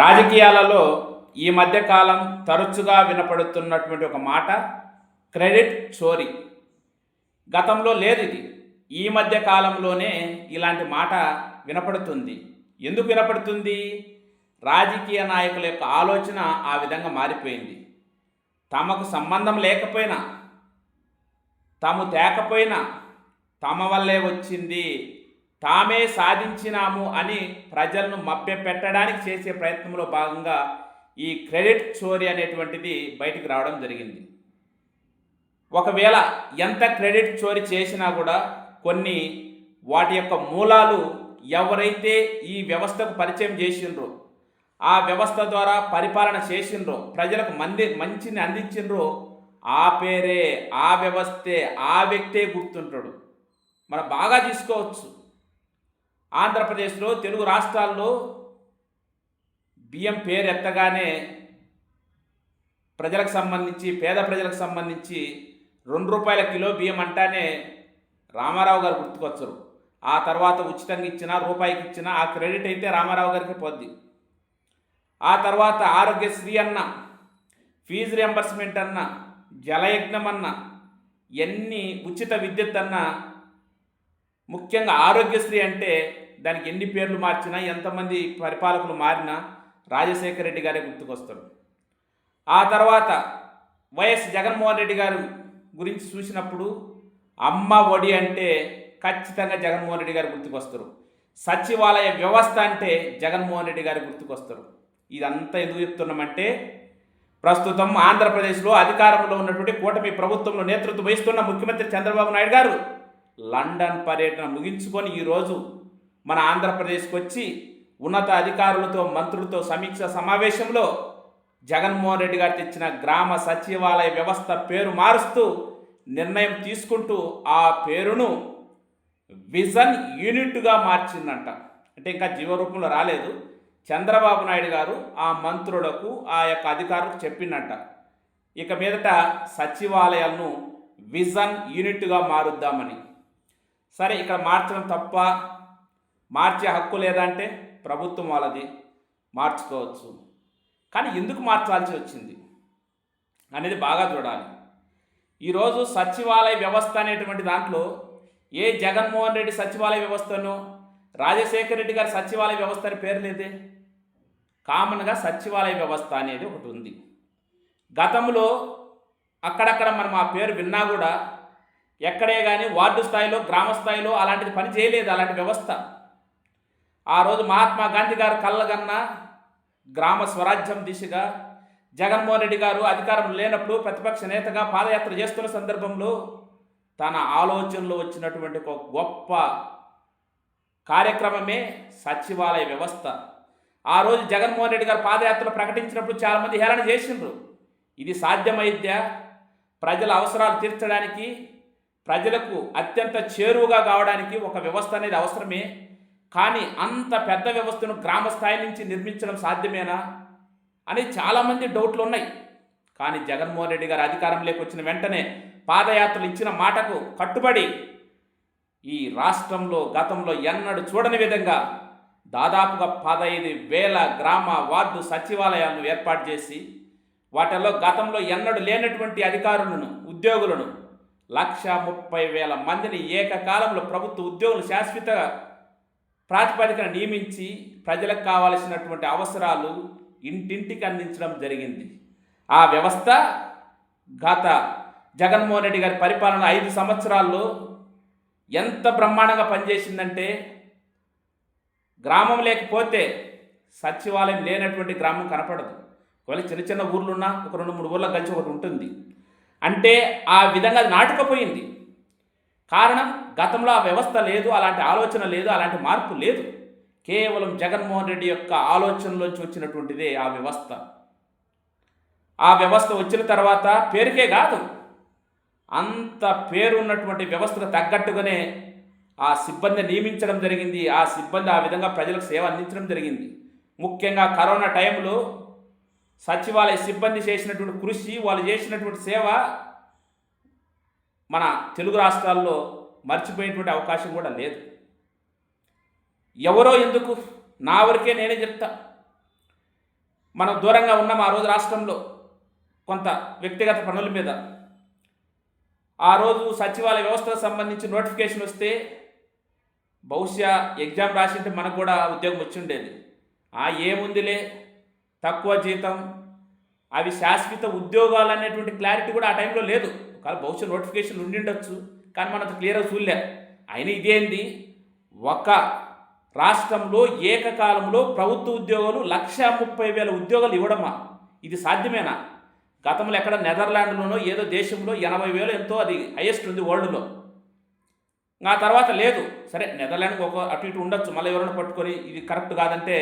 రాజకీయాలలో ఈ మధ్యకాలం తరచుగా వినపడుతున్నటువంటి ఒక మాట క్రెడిట్ చోరీ. గతంలో లేదు ఇది. ఈ మధ్య కాలంలోనే ఇలాంటి మాట వినపడుతుంది. ఎందుకు వినపడుతుంది? రాజకీయ నాయకుల యొక్క ఆలోచన ఆ విధంగా మారిపోయింది. తమకు సంబంధం లేకపోయినా తాము తేకపోయినా తమ వల్లే వచ్చింది తామే సాధించినాము అని ప్రజలను మభ్య పెట్టడానికి చేసే ప్రయత్నంలో భాగంగా ఈ క్రెడిట్ చోరీ అనేటువంటిది బయటికి రావడం జరిగింది. ఒకవేళ ఎంత క్రెడిట్ చోరీ చేసినా కూడా కొన్ని వాటి యొక్క మూలాలు ఎవరైతే ఈ వ్యవస్థకు పరిచయం చేసిండ్రో ఆ వ్యవస్థ ద్వారా పరిపాలన చేసిండ్రో ప్రజలకు మంది మంచిని అందించిండ్రో ఆ పేరే ఆ వ్యవస్థే ఆ వ్యక్తే గుర్తుంటాడు. మనం బాగా తీసుకోవచ్చు ఆంధ్రప్రదేశ్లో తెలుగు రాష్ట్రాల్లో బియ్యం పేరు ఎత్తగానే ప్రజలకు సంబంధించి పేద ప్రజలకు సంబంధించి రెండు రూపాయల కిలో బియ్యం అంటానే రామారావు గారు గుర్తుకొచ్చరు. ఆ తర్వాత ఉచితంగా ఇచ్చినా రూపాయికి ఇచ్చినా ఆ క్రెడిట్ అయితే రామారావు గారికి పోద్ది. ఆ తర్వాత ఆరోగ్యశ్రీ అన్న ఫీజు రియంబర్స్మెంట్ అన్న జలయజ్ఞం అన్న ఎన్ని ఉచిత విద్యుత్ అన్న ముఖ్యంగా ఆరోగ్యశ్రీ అంటే దానికి ఎన్ని పేర్లు మార్చినా ఎంతమంది పరిపాలకులు మారినా రాజశేఖర రెడ్డి గారే గుర్తుకొస్తారు ఆ తర్వాత వైఎస్ జగన్మోహన్ రెడ్డి గారు గురించి చూసినప్పుడు అమ్మ ఒడి అంటే ఖచ్చితంగా జగన్మోహన్ రెడ్డి గారు గుర్తుకొస్తారు. సచివాలయ వ్యవస్థ అంటే జగన్మోహన్ రెడ్డి గారు గుర్తుకొస్తారు. ఇదంతా ఎందుకు చెప్తున్నామంటే ప్రస్తుతం ఆంధ్రప్రదేశ్లో అధికారంలో ఉన్నటువంటి కూటమి ప్రభుత్వంలో నేతృత్వం వహిస్తున్న ముఖ్యమంత్రి చంద్రబాబు నాయుడు గారు లండన్ పర్యటన ముగించుకొని ఈరోజు మన ఆంధ్రప్రదేశ్కి వచ్చి ఉన్నత అధికారులతో మంత్రులతో సమీక్ష సమావేశంలో జగన్మోహన్ రెడ్డి గారు తెచ్చిన గ్రామ సచివాలయ వ్యవస్థ పేరు మారుస్తూ నిర్ణయం తీసుకుంటూ ఆ పేరును విజన్ యూనిట్గా మార్చిందంట. అంటే ఇంకా జీవరూపంలో రాలేదు. చంద్రబాబు నాయుడు గారు ఆ మంత్రులకు ఆ యొక్క అధికారులకు చెప్పిందంట. ఇక మీదట సచివాలయాలను విజన్ యూనిట్గా మారుద్దామని. సరే ఇక్కడ మార్చడం తప్ప మార్చే హక్కు లేదంటే ప్రభుత్వం వాళ్ళది మార్చుకోవచ్చు. కానీ ఎందుకు మార్చాల్సి వచ్చింది అనేది బాగా చూడాలి. ఈరోజు సచివాలయ వ్యవస్థ అనేటువంటి దాంట్లో ఏ జగన్మోహన్ రెడ్డి సచివాలయ వ్యవస్థను రాజశేఖర రెడ్డి గారి సచివాలయ వ్యవస్థ అని పేరు లేదే. కామన్గా సచివాలయ వ్యవస్థ అనేది ఒకటి ఉంది. గతంలో అక్కడక్కడ మనం ఆ పేరు విన్నా కూడా ఎక్కడే కానీ వార్డు స్థాయిలో గ్రామ స్థాయిలో అలాంటిది పని చేయలేదు అలాంటి వ్యవస్థ. ఆ రోజు మహాత్మా గాంధీ గారు కళ్ళగన్న గ్రామ స్వరాజ్యం దిశగా జగన్మోహన్ రెడ్డి గారు అధికారం లేనప్పుడు ప్రతిపక్ష నేతగా పాదయాత్ర చేస్తున్న సందర్భంలో తన ఆలోచనలో వచ్చినటువంటి ఒక గొప్ప కార్యక్రమమే సచివాలయ వ్యవస్థ. ఆ రోజు జగన్మోహన్ రెడ్డి గారు పాదయాత్రలు ప్రకటించినప్పుడు చాలామంది హేళన చేసిండ్రు. ఇది సాధ్యమైద్యా? ప్రజల అవసరాలు తీర్చడానికి ప్రజలకు అత్యంత చేరువుగా కావడానికి ఒక వ్యవస్థ అనేది అవసరమే. కానీ అంత పెద్ద వ్యవస్థను గ్రామ స్థాయి నుంచి నిర్మించడం సాధ్యమేనా? అని చాలామంది డౌట్లు ఉన్నాయి. కానీ జగన్మోహన్ రెడ్డి గారు అధికారంలోకి వచ్చిన వెంటనే పాదయాత్రలు ఇచ్చిన మాటకు కట్టుబడి ఈ రాష్ట్రంలో గతంలో ఎన్నడూ చూడని విధంగా దాదాపుగా పదహైదు వేల గ్రామ వార్డు సచివాలయాలను ఏర్పాటు చేసి వాటిల్లో గతంలో ఎన్నడూ లేనటువంటి అధికారులను ఉద్యోగులను లక్ష ముప్పై వేల మందిని ఏకకాలంలో ప్రభుత్వ ఉద్యోగులు శాశ్వత ప్రాతిపదికన నియమించి ప్రజలకు కావలసినటువంటి అవసరాలు ఇంటింటికి అందించడం జరిగింది. ఆ వ్యవస్థ గత జగన్మోహన్ రెడ్డి గారి పరిపాలన ఐదు సంవత్సరాల్లో ఎంత బ్రహ్మాండంగా పనిచేసిందంటే గ్రామం లేకపోతే సచివాలయం లేనటువంటి గ్రామం కనపడదు. ఒకవేళ చిన్న చిన్న ఊర్లున్నా ఒక రెండు మూడు ఊర్లకు కలిసి ఒకటి ఉంటుంది. అంటే ఆ విధంగా నాటుకపోయింది. కారణం గతంలో ఆ వ్యవస్థ లేదు అలాంటి ఆలోచన లేదు అలాంటి మార్పు లేదు. కేవలం జగన్మోహన్ రెడ్డి యొక్క ఆలోచనలోంచి వచ్చినటువంటిదే ఆ వ్యవస్థ. ఆ వ్యవస్థ వచ్చిన తర్వాత పేరుకే కాదు అంత పేరు ఉన్నటువంటి వ్యవస్థకు తగ్గట్టుగానే ఆ సిబ్బంది నియమించడం జరిగింది. ఆ సిబ్బంది ఆ విధంగా ప్రజలకు సేవ అందించడం జరిగింది. ముఖ్యంగా కరోనా టైంలో సచివాలయ సిబ్బంది చేసినటువంటి కృషి వాళ్ళు చేసినటువంటి సేవ మన తెలుగు రాష్ట్రాల్లో మర్చిపోయేటువంటి అవకాశం కూడా లేదు. ఎవరో ఎందుకు? నా వరకే నేనే చెప్తా. మనం దూరంగా ఉన్నాం ఆ రోజు రాష్ట్రంలో కొంత వ్యక్తిగత పనుల మీద. ఆ రోజు సచివాలయ వ్యవస్థకు సంబంధించి నోటిఫికేషన్ వస్తే బహుశా ఎగ్జామ్ రాసింటే మనకు కూడా ఉద్యోగం వచ్చి ఉండేది. ఆ ఏముందిలే? తక్కువ జీతం అవి శాశ్వత ఉద్యోగాలు అనేటువంటి క్లారిటీ కూడా ఆ టైంలో లేదు. ఒకవేళ బహుశా నోటిఫికేషన్ ఉండిండొచ్చు కానీ మనం క్లియర్గా చూడలే. అయినా ఇదేంది? ఒక రాష్ట్రంలో ఏకకాలంలో ప్రభుత్వ ఉద్యోగాలు లక్ష ముప్పై వేల ఉద్యోగాలు ఇవ్వడమా? ఇది సాధ్యమేనా? గతంలో ఎక్కడ నెదర్లాండ్లోనో ఏదో దేశంలో ఎనభై వేలు ఎంతో అది హైయెస్ట్ ఉంది వరల్డ్లో ఆ తర్వాత లేదు. సరే నెదర్లాండ్కి ఒక అటు ఇటు ఉండొచ్చు. మళ్ళీ ఎవరైనా పట్టుకొని ఇది కరెక్ట్ కాదంటే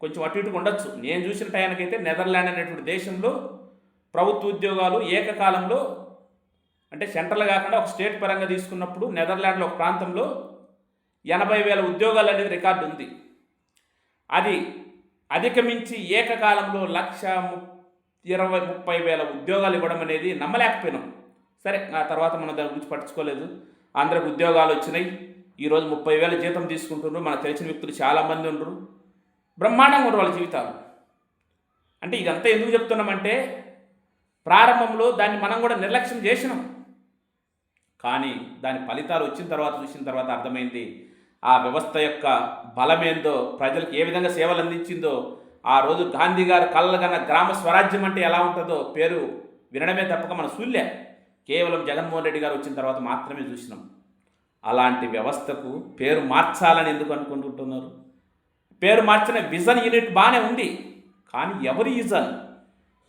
కొంచెం అటు ఇటుగా ఉండొచ్చు. నేను చూసిన టయానికైతే నెదర్లాండ్ అనేటువంటి దేశంలో ప్రభుత్వ ఉద్యోగాలు ఏకకాలంలో అంటే సెంట్రల్ కాకుండా ఒక స్టేట్ పరంగా తీసుకున్నప్పుడు నెదర్లాండ్లో ఒక ప్రాంతంలో ఎనభై వేల ఉద్యోగాలు అనేది రికార్డు ఉంది. అది అధిగమించి ఏకకాలంలో లక్ష ము- ఇరవై ముప్పై వేల ఉద్యోగాలు ఇవ్వడం అనేది నమ్మలేకపోయినాం. సరే ఆ తర్వాత మనం దాని గురించి పట్టించుకోలేదు. అందరికి ఉద్యోగాలు వచ్చినాయి. ఈరోజు ముప్పై వేల జీతం తీసుకుంటున్నారు. మనకు తెలిసిన వ్యక్తులు చాలామంది ఉండరు. బ్రహ్మాండంగా ఉండరు వాళ్ళ జీవితాలు. అంటే ఇదంతా ఎందుకు చెప్తున్నామంటే ప్రారంభంలో దాన్ని మనం కూడా నిర్లక్ష్యం చేసినాం. కానీ దాని ఫలితాలు వచ్చిన తర్వాత చూసిన తర్వాత అర్థమైంది ఆ వ్యవస్థ యొక్క బలమేందో ప్రజలకు ఏ విధంగా సేవలు అందించిందో ఆ రోజు గాంధీ గారు కళ్ళగన్న గ్రామ స్వరాజ్యం అంటే ఎలా ఉంటుందో పేరు వినడమే తప్పక మనం చూడలే. కేవలం జగన్మోహన్ రెడ్డి గారు వచ్చిన తర్వాత మాత్రమే చూసినాం. అలాంటి వ్యవస్థకు పేరు మార్చాలని ఎందుకు అనుకుంటున్నారు పేరు మార్చిన విజన్ యూనిట్ బాగానే ఉంది. కానీ ఎవరి విజన్?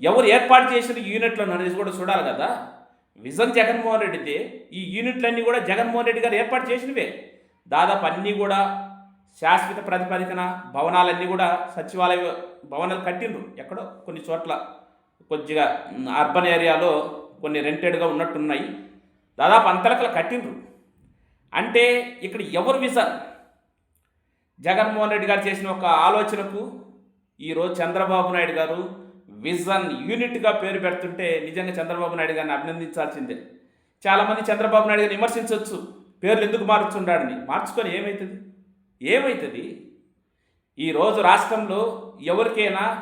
ఎవరు ఏర్పాటు చేసిన యూనిట్లను అనేది కూడా చూడాలి కదా. విజన్ జగన్మోహన్ రెడ్డిదే. ఈ యూనిట్లన్నీ కూడా జగన్మోహన్ రెడ్డి గారు ఏర్పాటు చేసినవే. దాదాపు అన్నీ కూడా శాశ్వత ప్రతిపాదికన భవనాలన్నీ కూడా సచివాలయ భవనాలు కట్టిండ్రు. ఎక్కడో కొన్ని చోట్ల కొద్దిగా అర్బన్ ఏరియాలో కొన్ని రెంటెడ్గా ఉన్నట్టున్నాయి. దాదాపు అంతలకలు కట్టిండ్రు. అంటే ఇక్కడ ఎవరు విజన్? జగన్మోహన్ రెడ్డి గారు చేసిన ఒక ఆలోచనకు ఈరోజు చంద్రబాబు నాయుడు గారు విజన్ యూనిట్గా పేరు పెడుతుంటే నిజంగా చంద్రబాబు నాయుడు గారిని అభినందించాల్సిందే. చాలామంది చంద్రబాబు నాయుడు గారిని విమర్శించవచ్చు. పేర్లు ఎందుకు మారుచుండాడని. మార్చుకొని ఏమవుతుంది ఏమవుతుంది ఈరోజు రాష్ట్రంలో ఎవరికైనా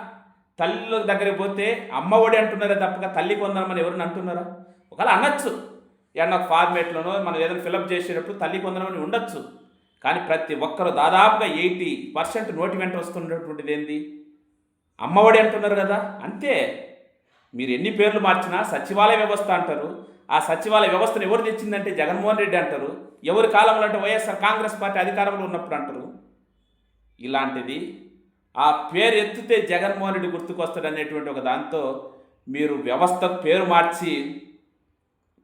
తల్లి దగ్గరికి పోతే అమ్మ ఒడి అంటున్నారే తప్పక తల్లి కొందనమని ఎవరిని అంటున్నారా? ఒకవేళ అనొచ్చు. ఏమన్నా ఫార్మేట్లోనో మనం ఏదైనా ఫిలప్ చేసేటప్పుడు తల్లి కొందనమని ఉండొచ్చు. కానీ ప్రతి ఒక్కరు దాదాపుగా ఎయిటీ పర్సెంట్ నోటి వెంట వస్తున్నటువంటిది ఏంది? అమ్మఒడి అంటున్నారు కదా? అంతే. మీరు ఎన్ని పేర్లు మార్చినా సచివాలయ వ్యవస్థ అంటారు. ఆ సచివాలయ వ్యవస్థను ఎవరు తెచ్చిందంటే జగన్మోహన్ రెడ్డి అంటారు. ఎవరి కాలంలో అంటే వైఎస్ఆర్ కాంగ్రెస్ పార్టీ అధికారంలో ఉన్నప్పుడు అంటారు. ఇలాంటిది. ఆ పేరు ఎత్తితే జగన్మోహన్ రెడ్డి గుర్తుకొస్తాడు అనేటువంటి ఒక దాంతో మీరు వ్యవస్థకు పేరు మార్చి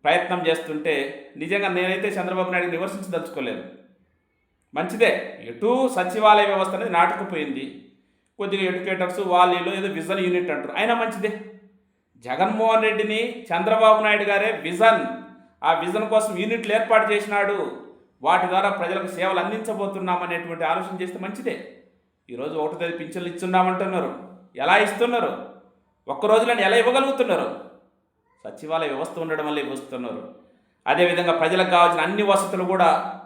ప్రయత్నం చేస్తుంటే నిజంగా నేనైతే చంద్రబాబు నాయుడు నివర్శించదలుచుకోలేదు మంచిదే. ఎటు సచివాలయ వ్యవస్థ అనేది నాటుకుపోయింది. కొద్దిగా ఎడ్యుకేటర్స్ వాళ్ళు ఏదో విజన్ యూనిట్ అంటారు. అయినా మంచిదే. జగన్మోహన్ రెడ్డిని చంద్రబాబు నాయుడు గారే విజన్. ఆ విజన్ కోసం యూనిట్లు ఏర్పాటు చేసినాడు. వాటి ద్వారా ప్రజలకు సేవలు అందించబోతున్నాం అనేటువంటి ఆలోచన చేస్తే మంచిదే. ఈరోజు ఒకటో తేదీ పింఛన్లు ఇస్తున్నామంటున్నారు. ఎలా ఇస్తున్నారు? ఒక్క రోజులను ఎలా ఇవ్వగలుగుతున్నారు? సచివాలయ వ్యవస్థ ఉండడం వల్ల ఇవ్వస్తున్నారు. అదేవిధంగా ప్రజలకు కావాల్సిన అన్ని వసతులు కూడా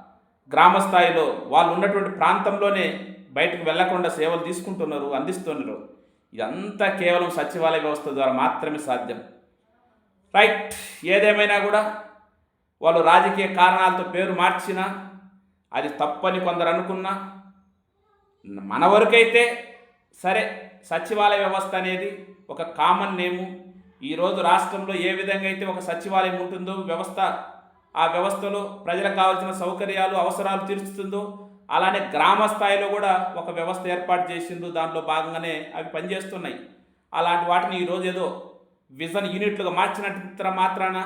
గ్రామ స్థాయిలో వాళ్ళు ఉన్నటువంటి ప్రాంతంలోనే బయటకు వెళ్ళకుండా సేవలు తీసుకుంటున్నారు అందిస్తున్నారు. ఇదంతా కేవలం సచివాలయ వ్యవస్థ ద్వారా మాత్రమే సాధ్యం. రైట్. ఏదేమైనా కూడా వాళ్ళు రాజకీయ కారణాలతో పేరు మార్చినా అది తప్పని కొందరు అనుకున్నా మన వరకైతే సరే సచివాలయ వ్యవస్థ అనేది ఒక కామన్ నేము. ఈరోజు రాష్ట్రంలో ఏ విధంగా అయితే ఒక సచివాలయం ఉంటుందో వ్యవస్థ ఆ వ్యవస్థలో ప్రజలకు కావాల్సిన సౌకర్యాలు అవసరాలు తీర్చుతుందో అలానే గ్రామ స్థాయిలో కూడా ఒక వ్యవస్థ ఏర్పాటు చేసిందో దాంట్లో భాగంగానే అవి పనిచేస్తున్నాయి. అలాంటి వాటిని ఈరోజు ఏదో విజన్ యూనిట్లుగా మార్చినంత మాత్రాన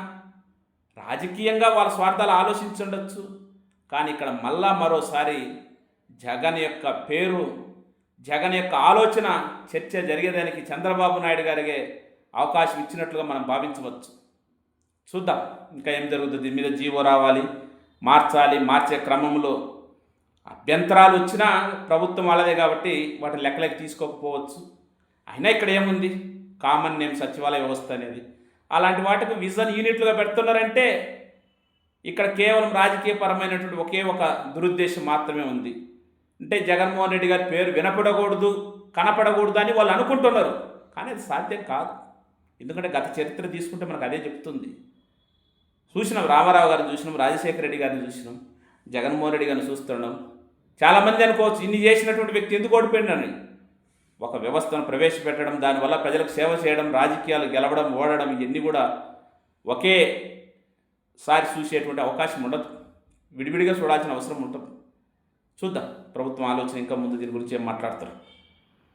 రాజకీయంగా వాళ్ళ స్వార్థాలు ఆలోచించుండొచ్చు. కానీ ఇక్కడ మళ్ళా మరోసారి జగన్ యొక్క పేరు జగన్ యొక్క ఆలోచన చర్చ జరిగేదానికి చంద్రబాబు నాయుడు గారికి అవకాశం ఇచ్చినట్లుగా మనం భావించవచ్చు. చూద్దాం ఇంకా ఏం జరుగుతుంది? దీని మీద జీవో రావాలి మార్చాలి మార్చే క్రమంలో అభ్యంతరాలు వచ్చినా ప్రభుత్వం వాళ్ళదే కాబట్టి వాటిని లెక్కలకి తీసుకోకపోవచ్చు. అయినా ఇక్కడ ఏముంది? కామన్ నేమ్ సచివాలయ వ్యవస్థ అనేది. అలాంటి వాటికి విజన్ యూనిట్లుగా పెడుతున్నారంటే ఇక్కడ కేవలం రాజకీయపరమైనటువంటి ఒకే ఒక దురుద్దేశం మాత్రమే ఉంది. అంటే జగన్మోహన్ రెడ్డి గారి పేరు వినపడకూడదు కనపడకూడదు అని వాళ్ళు అనుకుంటున్నారు. కానీ అది సాధ్యం కాదు. ఎందుకంటే గత చరిత్ర తీసుకుంటే మనకు అదే చెప్తుంది. చూసినాం రామారావు గారిని చూసినాం రాజశేఖర రెడ్డి గారిని చూసినాం జగన్మోహన్ రెడ్డి గారిని చూస్తున్నాం చాలామంది అనుకోవచ్చు ఇన్ని చేసినటువంటి వ్యక్తి ఎందుకు ఓడిపోయినని ఒక వ్యవస్థను ప్రవేశపెట్టడం దానివల్ల ప్రజలకు సేవ చేయడం రాజకీయాలు గెలవడం ఓడడం ఇవన్నీ కూడా ఒకేసారి చూసేటువంటి అవకాశం ఉండదు. విడివిడిగా చూడాల్సిన అవసరం ఉంటుంది. చూద్దాం ప్రభుత్వం ఆలోచన ఇంకా ముందు దీని గురించి ఏం మాట్లాడతారు?